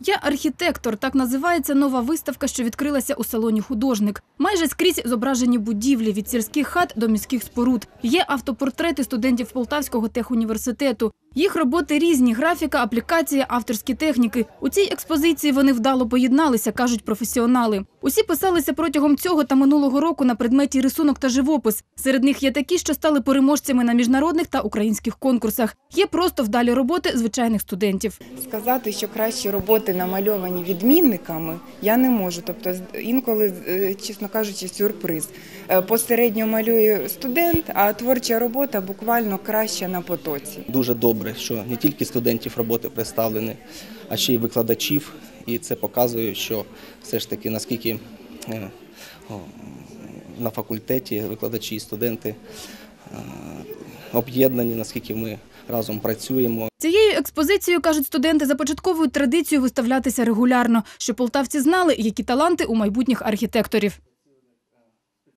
Я архітектор. Так називається нова виставка, що відкрилася у салоні художник. Майже скрізь зображені будівлі від сільських хат до міських споруд. Є автопортрети студентів Полтавського техуніверситету. Їх роботи різні: графіка, аплікація, авторські техніки. У цій експозиції вони вдало поєдналися, кажуть професіонали. Усі писалися протягом цього та минулого року на предметі рисунок та живопис. Серед них є такі, що стали переможцями на міжнародних та українських конкурсах. Є просто вдалі роботи звичайних студентів. Сказати, що кращі роботи намальовані відмінниками, я не можу. Тобто, інколи, е, чесно кажучи, сюрприз. Е, Посередньо малює студент, а творча робота буквально краща на потоці. Дуже добре, що не тільки студентів роботи представлені, а ще й викладачів. І це показує, що все ж таки наскільки е, на факультеті викладачі і студенти е, об'єднані, наскільки ми разом працюємо. Цією експозицією, кажуть студенти, започатковують традицію виставлятися регулярно, щоб полтавці знали, які таланти у майбутніх архітекторів.